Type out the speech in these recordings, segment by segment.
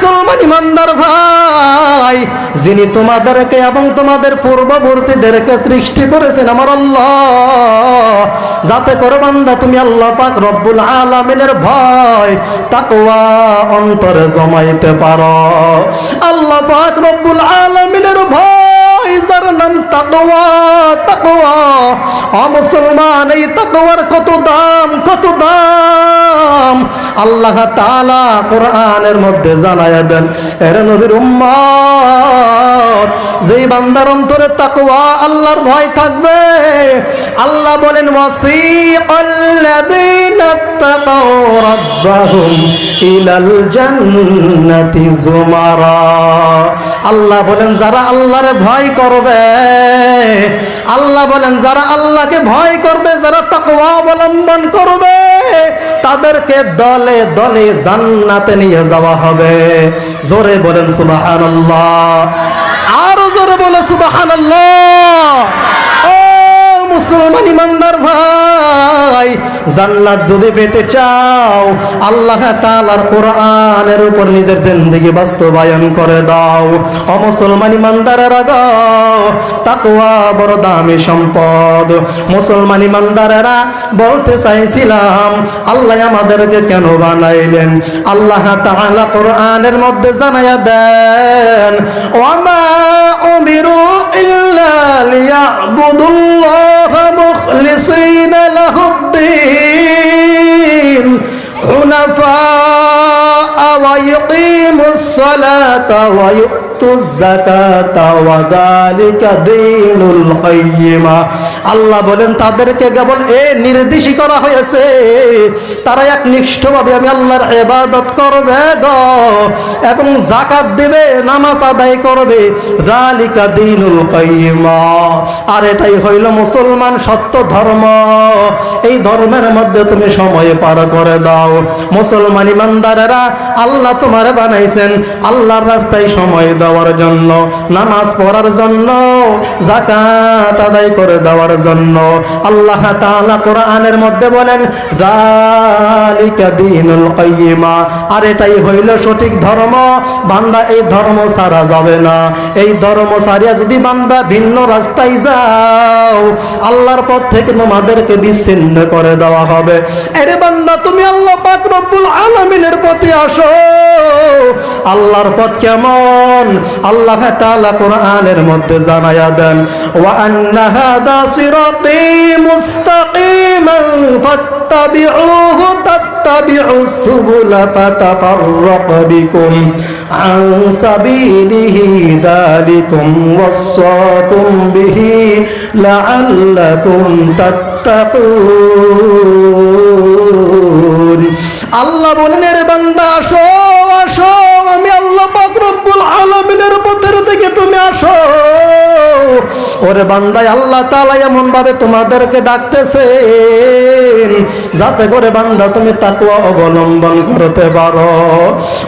মুসলমান ইমানদার ভাই, যিনি তোমাদেরকে এবং তোমাদের পূর্ববর্তীদেরকে সৃষ্টি করেছেন, আমার আল্লাহ। যাতে করে বান্দা, তুমি আল্লাহ পাক রব্বুল আলামিনের ভয়, তাকওয়া অন্তরে জমাইতে পারো। আল্লাহ পাক রব্বুল আলামিনের ভয়, যার নাম তাকওয়া তাকওয়া। অ মুসলমান, এই তাকওয়ার কত দাম কত দাম? আল্লাহ তাআলা কোরআনের মধ্যে জানায়া দেন এরা নবীর উম্মত, যেই বান্দার অন্তরে তাকওয়া আল্লাহর ভয় থাকবে, আল্লাহ বলেন ওয়াসিকাল্লাযীনা তাকাউ রাব্বাহুম ইলাল জান্নাতি যুমারা। আল্লাহ বলেন, যারা আল্লাহর ভয় করবে, আল্লাহ বলেন, যারা আল্লাহকে ভয় করবে, যারা তাকওয়া অবলম্বন করবে, তাদেরকে দলে দলে জান্নাতে নিয়ে যাওয়া হবে। জোরে বলেন, সুবহানাল্লাহ। আর জোরে বলে, সুবহানাল্লাহ। ও মুসলমান ইমানদার ভাই, জান্নাত যদি পেতে চাও, আল্লাহ তাআলার কোরআনের উপর নিজের জিন্দেগি বাস্তবায়ন করে দাও। ও মুসলমান ইমানদারেরা গো, তাকওয়া বড় দামি সম্পদ। মুসলমান ইমানদারেরা, বলতে চাইছিলাম, আল্লাহ আমাদেরকে কেন বানাইলেন? আল্লাহ তাআলা কোরআনের মধ্যে জানায়া দেন ওয়ামা উমিরু فليعبدوا الله مخلصين له الدين حنفاء ويقيموا الصلاة ويؤتوا الزكاة وذلك دين القيمة আল্লাহ বলেন তাদেরকে কেবল এ নির্দেশ করা হয়েছে তারা এক নিষ্ঠভাবে আমি আল্লাহর ইবাদত করবে গো এবং জাকাত দেবে নামাজ আদায় করবে জালিকা দিনুল কাইয়িমা আর এটাই হইল মুসলমান সত্য ধর্ম এই ধর্মের মধ্যে তুমি সময় পার করে দাও মুসলমান ইমানদারেরা আল্লাহ তোমার বানাইছেন। আল্লাহর রাস্তায় সময় দেওয়ার জন্য, নামাজ পড়ার জন্য জাকাত আদায় করে দেওয়ার জন্য। আল্লাহ তাআলা কোরআনের মধ্যে বলেন, যালিকা দীনুল কাইয়িমা। আর এটাই হইল সঠিক ধর্ম। বান্দা এই ধর্ম ছাড়া যাবে না। এই ধর্ম ছাড়িয়া যদি বান্দা ভিন্ন রাস্তায় যাও, আল্লাহর পথ থেকে তোমাদেরকে বিচ্ছিন্ন করে দেওয়া হবে। এরে বান্দা, তুমি আল্লাহ পাক রব্বুল আলামিনের প্রতি আসো। আল্লাহর পথ কেমন? আল্লাহ তাআলা কোরআনের মধ্যে জানায়া দেন, ওয়া আন্না হাদা সিরাতি মুস্তাকিমান ফাত্তাবিউহু তাত্তাবিউ সুবুলা ফাতাফাররাক আল্লাহ বলেন, এর আসো রব্বুল আলামিনের পথের দিকে তুমি আসো। ওরে বান্দায়, আল্লাহ তাআলা এমন ভাবে তোমাদেরকে ডাকতেছেন যাতে করে বান্দা তুমি তাকওয়া অবলম্বন করতে পারো।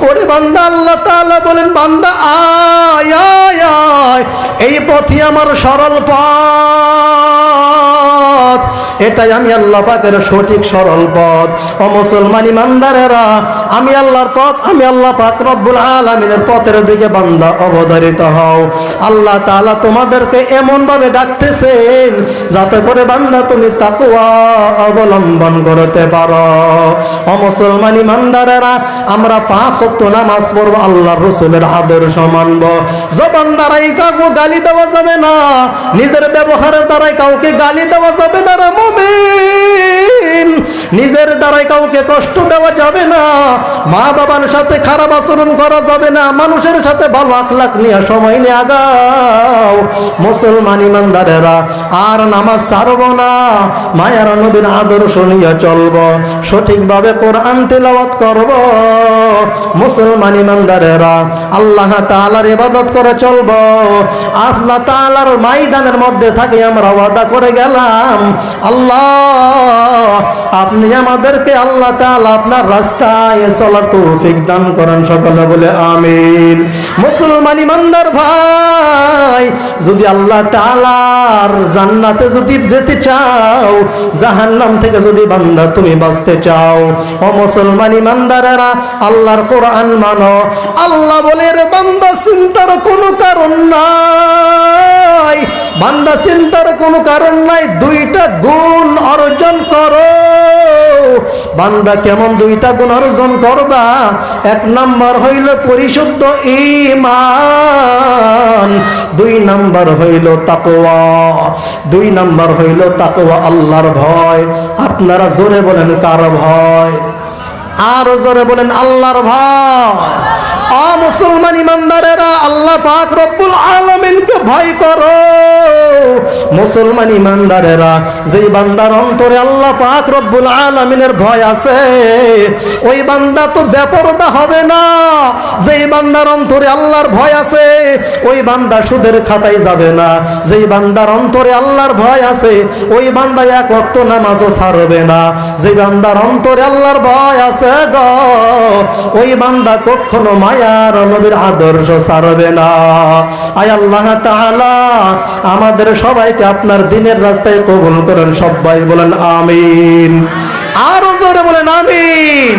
ওরে বান্দা, আল্লাহ তাআলা বলেন, বান্দা আয় আয়, এই পথই আমার সরল পথ। এটাই আমি আল্লাহ পাকের সঠিক, সরল পথ। ও মুসলমান ইমানদারেরা, আমি আল্লাহর পথ, আমি আল্লাহ পাক রব্বুল আলামিনের পথের দিকে বান্দা অবধারিত হও। আল্লাহ তাআলা তোমাদেরকে এমন ভাবে ডাকতেছেন যাতে করে বান্দা তুমি তাকওয়া অবলম্বন করতে পারো। ও মুসলমান ইমানদারেরা, আমরা পাঁচ ওয়াক্ত নামাজ পড়ব, আল্লাহর রাসূলের আদর্শ মানব। জবান দ্বারাই কাউকে গালি দেওয়া যাবে না, নিজের ব্যবহারের দ্বারাই কাউকে গালি দেওয়া যাবে না। রে মুমিন। নিজের দ্বারাই কাউকে কষ্ট দেওয়া যাবে না। মা বাবার সাথে খারাপ আচরণ করা যাবে না। মানুষের সাথে ভালো আখলাখ নিয়ে সময় নিয়ে আগাও। মুসলমান ইমানদারেরা, আর নামাজ ছাড়বো না। মায়ার নবীর আদর্শ নিয়ে চলবো। সঠিকভাবে কোরআন তেলাওয়াত করব। মুসলমান ইমানদারেরা, আল্লাহ তাআলার ইবাদত করে চলবো। আল্লাহ তাআলার ময়দানের মধ্যে থাকি আমরা ওয়াদা করে গেলাম। আল্লাহ, আপনি আমাদেরকে আল্লাহ তাআলা আপনার রাস্তায় চলার তৌফিক দান করেন, সকলে বলে আমিন। মুসলমান ইমানদার ভাই, যদি আল্লাহ জান্নাতে যদি যেতে চাও, জাহান্নাম থেকে যদি বান্দা তুমি বাঁচতে চাও, ও মুসলমান ইমানদারেরা, আল্লাহর কোরআন মানো। আল্লাহ বলে, রে বান্দা, চিন্তার কোনো কারণ বান্দা চিন্তার কোনো কারণ নাই, দুইটা গুণ অর্জন করো। বান্দা কেমন দুইটা গুণ অর্জন করবা? এক নাম্বার হইল পরিশুদ্ধ ইমান দুই নাম্বার হইল তাকওয়া, দুই নাম্বার হইল তাকওয়া আল্লাহর ভয়। আপনারা জোরে বলেন কার ভয়? আরও জোরে বলেন আল্লাহর ভয়। আ মুসলমান ইমানদারেরা, আল্লাহ পাক রব্বুল আলামিনকে ভয় করো। মুসলমান ইমানদারেরা, যেই বান্দার অন্তরে আল্লাহ পাক রব্বুল আলামিনের ভয় আছে, ওই বান্দা তো বেপরদা হবে না। যেই বান্দার অন্তরে আল্লাহর ভয় আছে, ওই বান্দা সুদের খাতায় যাবে না। যেই বান্দার অন্তরে আল্লাহর ভয় আছে, ওই বান্দা এক ওয়াক্ত নামাজও ছাড়বে না। যেই বান্দার অন্তরে আল্লাহর ভয় আছে গো, ওই বান্দা কখনো মায়ার নবীর আদর্শ ছাড়বে না। আয় আল্লাহ আমাদের সবাইকে আপনার দিনের রাস্তায় কবুল করেন, সবাই বলেন আমিন। আরও জোরে বলেন আমিন।